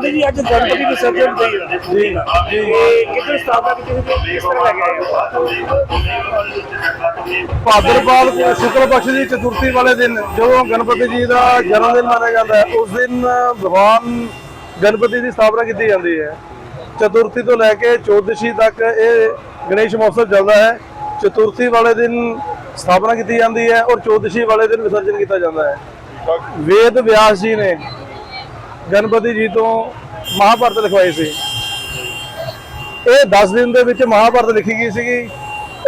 ਗਣਪਤੀ ਜੀ ਅੱਜ ਗਣਪਤੀ ਵਿਸਰਜਨ ਦੀ ਹੈ ਜੀ ਇਹ ਕਿੱਥੇ ਸਥਾਪਨਾ ਕੀਤੀ ਸੀ ਕਿਸ ਤਰ੍ਹਾਂ ਲੈ ਕੇ ਆਏ ਹੋ ਭਾਦਰਪਾਦ ਸ਼ੁਕਲ ਪਕਸ਼ ਦੀ ਚਤੁਰਥੀ ਵਾਲੇ ਦਿਨ ਜਦੋਂ ਗਣਪਤੀ ਜੀ ਦਾ ਜਨਮ ਦਿਨ ਮੰਨਿਆ ਜਾਂਦਾ ਹੈ ਉਸ ਦਿਨ ਭਗਵਾਨ ਗਣਪਤੀ ਦੀ ਸਥਾਪਨਾ ਕੀਤੀ ਜਾਂਦੀ ਹੈ। ਚਤੁਰਥੀ ਤੋਂ ਲੈ ਕੇ ਚੌਦਸ਼ੀ ਤੱਕ ਇਹ ਗਣੇਸ਼ ਮਹੋਤਸਵ ਚੱਲਦਾ ਹੈ। ਚਤੁਰਥੀ ਵਾਲੇ ਦਿਨ ਸਥਾਪਨਾ ਕੀਤੀ ਜਾਂਦੀ ਹੈ ਔਰ ਚੌਦਸ਼ੀ ਵਾਲੇ ਦਿਨ ਵਿਸਰਜਨ ਕੀਤਾ ਜਾਂਦਾ ਹੈ। ਵੇਦ ਵਿਆਸ ਜੀ ਨੇ ਗਣਪਤੀ ਜੀ ਤੋਂ ਮਹਾਭਾਰਤ ਲਿਖਵਾਈ ਸੀ। ਇਹ 10 ਦਿਨ ਦੇ ਵਿੱਚ ਮਹਾਭਾਰਤ ਲਿਖੀ ਗਈ ਸੀਗੀ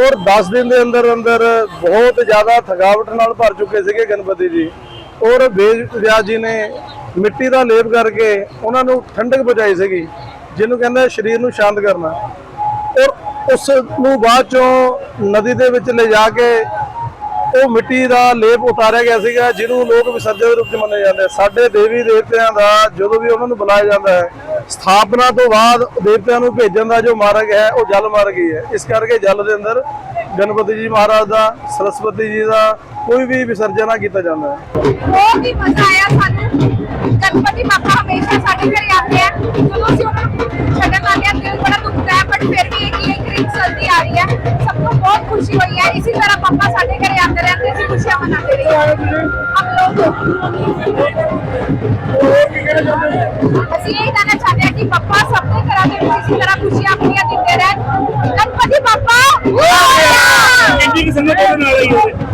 ਔਰ 10 ਦਿਨ ਦੇ ਅੰਦਰ ਅੰਦਰ ਬਹੁਤ ਜ਼ਿਆਦਾ ਥਕਾਵਟ ਨਾਲ ਭਰ ਚੁੱਕੇ ਸੀਗੇ ਗਣਪਤੀ ਜੀ। ਔਰ ਵੇਦ ਵਿਆਸ ਜੀ ਨੇ ਮਿੱਟੀ ਦਾ ਲੇਪ ਕਰਕੇ ਉਹਨਾਂ ਨੂੰ ਠੰਡਕ ਪਹੁੰਚਾਈ ਸੀਗੀ, ਜਿਹਨੂੰ ਕਹਿੰਦੇ ਸਰੀਰ ਨੂੰ ਸ਼ਾਂਤ ਕਰਨਾ। ਔਰ ਉਸ ਨੂੰ ਬਾਅਦ ਚੋਂ ਨਦੀ ਦੇ ਵਿੱਚ ਲੈ ਜਾ ਕੇ ਉਹ ਮਿੱਟੀ ਦਾ ਲੇਪ ਉਤਾਰਿਆ ਗਿਆ ਸੀਗਾ, ਜਿਹਨੂੰ ਲੋਕ ਵਿਸਰਜਨ ਦੇ ਰੂਪ ਚ ਮੰਨੇ ਜਾਂਦੇ ਸਾਡੇ ਦੇਵੀ ਦੇਵਤਿਆਂ ਦਾ ਜਦੋਂ ਵੀ ਉਹਨਾਂ ਨੂੰ ਬੁਲਾਇਆ ਜਾਂਦਾ ਹੈ, ਸਥਾਪਨਾ ਤੋਂ ਬਾਅਦ ਦੇਵਤਿਆਂ ਨੂੰ ਭੇਜਣ ਦਾ ਜੋ ਮਾਰਗ ਹੈ, ਉਹ ਜਲ ਮਾਰਗ ਹੀ ਹੈ। ਇਸ ਕਰਕੇ ਜਲ ਦੇ ਅੰਦਰ ਗਣਪਤੀ ਜੀ ਮਹਾਰਾਜ ਦਾ, ਸਰਸਵਤੀ ਜੀ ਦਾ ਕੋਈ ਵੀ ਵਿਸਰਜਨ ਨਾ ਕੀਤਾ ਜਾਂਦਾ ਹੈ। ਬਹੁਤ ਹੀ ਮਜ਼ਾ ਆਇਆ ਸਾਨੂੰ। ਗਣਪਤੀ ਬਾਬਾ ਹਮੇਸ਼ਾ ਸਾਡੇ बनाते रहिए हम लोग बस यही कहना चाहते हैं कि पप्पा सबको कराते रहे इसी तरह खुशी अपनियां देते रहे गणपति पापा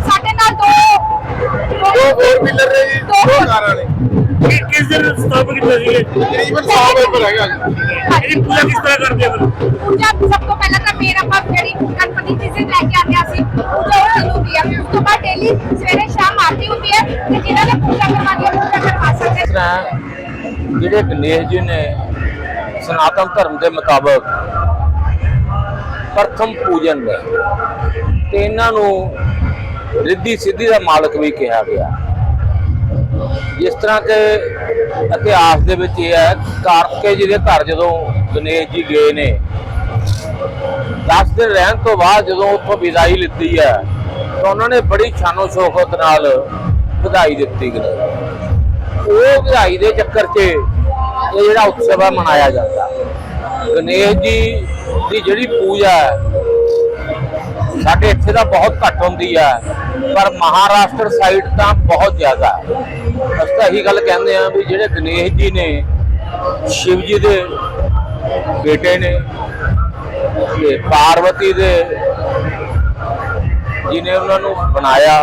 साढ़े नाल दो दो फोर व्हीलर ਨੇ ਜੀ ਦੋ ਕਾਰ ਵਾਲੇ ਕਿ- ਕਿਸ ਦਿਨ ਸਥਾਪਿਤ ਕੀਤਾ ਸੀ ਇਹ? ਤਕਰੀਬਨ 100 ਮੈਂਬਰ ਹੈਗਾ ਜੀ। ਇਹਦੀ ਪੂਜਾ ਕਿਸ ਤਰ੍ਹਾਂ ਕਰਦੇ ਆ ਫਿਰ पूजा सबको ਇਸ ਤਰ੍ਹਾਂ ਜਿਹੜੇ ਗਣੇਸ਼ ਜੀ ਨੇ ਸਨਾਤਨ ਧਰਮ ਦੇ ਮੁਤਾਬਕ ਪ੍ਰਥਮ ਪੂਜਨ ਨੇ ਤੇ ਇਹਨਾਂ ਨੂੰ ਰਿੱਧੀ ਸਿੱਧੀ ਦਾ ਮਾਲਕ ਵੀ ਕਿਹਾ ਗਿਆ। ਜਿਸ ਤਰ੍ਹਾਂ ਕਿ ਇਤਿਹਾਸ ਦੇ ਵਿੱਚ ਇਹ ਹੈ, ਕਾਰਤਿਕੇ ਜੀ ਦੇ ਘਰ ਜਦੋਂ ਗਣੇਸ਼ ਜੀ ਗਏ ਨੇ 10 ਦਿਨ ਰਹਿਣ ਤੋਂ ਬਾਅਦ ਜਦੋਂ ਉੱਥੋਂ ਵਿਦਾਈ ਲਿੱਤੀ ਹੈ, ਤਾਂ ਉਹਨਾਂ ਨੇ ਬੜੀ ਸ਼ਾਨੋ ਸ਼ੌਕਤ ਨਾਲ ਵਧਾਈ ਦਿੱਤੀ ਗਣੇਸ਼ ਉਹ ਵਧਾਈ ਦੇ ਚੱਕਰ 'ਚ ਇਹ ਜਿਹੜਾ ਉਤਸਵ ਹੈ ਮਨਾਇਆ ਜਾਂਦਾ। ਗਣੇਸ਼ ਜੀ ਦੀ ਜਿਹੜੀ ਪੂਜਾ ਹੈ, ਸਾਡੇ ਇੱਥੇ ਤਾਂ ਬਹੁਤ ਘੱਟ ਹੁੰਦੀ ਹੈ ਪਰ ਮਹਾਰਾਸ਼ਟਰ ਸਾਈਡ ਤਾਂ ਬਹੁਤ ਜ਼ਿਆਦਾ। ਅਸੀਂ ਤਾਂ ਇਹੀ ਗੱਲ ਕਹਿੰਦੇ ਆ ਵੀ ਜਿਹੜੇ ਗਣੇਸ਼ ਜੀ ਨੇ, ਸ਼ਿਵ ਜੀ ਦੇ ਬੇਟੇ ਨੇ, ਤੇ ਪਾਰਵਤੀ ਦੇ, ਜਿਹਨੇ ਉਹਨਾਂ ਨੂੰ ਬਣਾਇਆ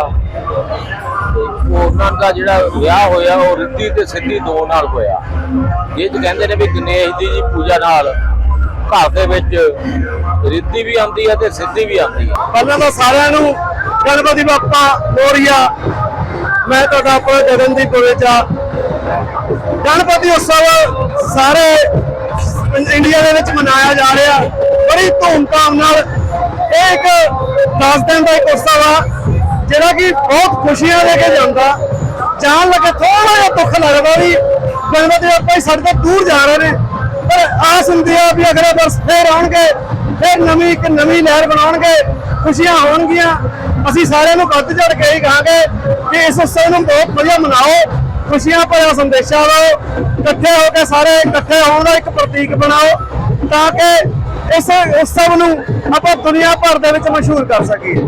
ਉਹਨਾਂ ਦਾ ਜਿਹੜਾ ਵਿਆਹ ਹੋਇਆ, ਉਹ ਰਿੱਧੀ ਤੇ ਸਿੱਧੀ ਦੋ ਨਾਲ ਹੋਇਆ। ਇਹ ਚ ਕਹਿੰਦੇ ਨੇ ਵੀ ਗਣੇਸ਼ ਦੀ ਜੀ ਪੂਜਾ ਨਾਲ ਘਰ ਦੇ ਵਿੱਚ ਰਿੱਧੀ ਵੀ ਆਉਂਦੀ ਹੈ ਤੇ ਸਿੱਧੀ ਵੀ ਆਉਂਦੀ ਹੈ ਪਹਿਲਾਂ ਤਾਂ ਸਾਰਿਆਂ ਨੂੰ ਗਣਪਤੀ ਬਾਪਾ, ਮੋਰੀਆ, ਮੈਂ ਤੁਹਾਡਾ ਆਪਣਾ ਜਗਨਦੀਪ ਪੁਰੇਚਾ ਗਣਪਤੀ ਉਤਸਵ ਸਾਰੇ ਇੰਡੀਆ ਦੇ ਵਿੱਚ ਮਨਾਇਆ ਜਾ ਰਿਹਾ। ਬੜੀ ਧੂਮਧਾਮ ਨਾਲ ਇਹ ਇੱਕ 10 ਦਿਨ ਦਾ ਇੱਕ ਉਤਸਵ ਆ। ਜਿਹੜਾ ਕਿ ਬਹੁਤ ਖੁਸ਼ੀਆਂ ਦੇ ਕੇ ਜਾਂਦਾ। ਜਾਣ ਲੱਗੇ ਥੋੜਾ ਜਿਹਾ ਦੁੱਖ ਲੱਗਦਾ ਵੀ ਗਣਪਤੀ ਬਾਪਾ ਹੀ ਸਾਡੇ ਤੋਂ ਦੂਰ ਜਾ ਰਹੇ ਨੇ। ਪਰ ਆਸ ਹੁੰਦੀ ਆ ਵੀ ਅਗਲੇ ਵਰਸ ਫੇਰ ਆਉਣਗੇ, ਫਿਰ ਨਵੀਂ ਇੱਕ ਨਵੀਂ ਲਹਿਰ ਬਣਾਉਣਗੇ, ਖੁਸ਼ੀਆਂ ਹੋਣਗੀਆਂ। ਅਸੀਂ ਸਾਰਿਆਂ ਨੂੰ ਕੱਦ ਚੜ ਕੇ ਹੀ ਕਹਾਂਗੇ ਕਿ ਇਸ ਉਤਸਵ ਨੂੰ ਬਹੁਤ ਵਧੀਆ ਮਨਾਓ, ਖੁਸ਼ੀਆਂ ਭਰਿਆ ਸੰਦੇਸ਼ਾ ਦਿਓ ਇਕੱਠੇ ਹੋ ਕੇ ਸਾਰੇ ਇਕੱਠੇ ਹੋਣ ਦਾ ਇੱਕ ਪ੍ਰਤੀਕ ਬਣਾਓ, ਤਾਂ ਕਿ ਇਸ ਉਤਸਵ ਨੂੰ ਆਪਾਂ ਦੁਨੀਆ ਭਰ ਦੇ ਵਿੱਚ ਮਸ਼ਹੂਰ ਕਰ ਸਕੀਏ।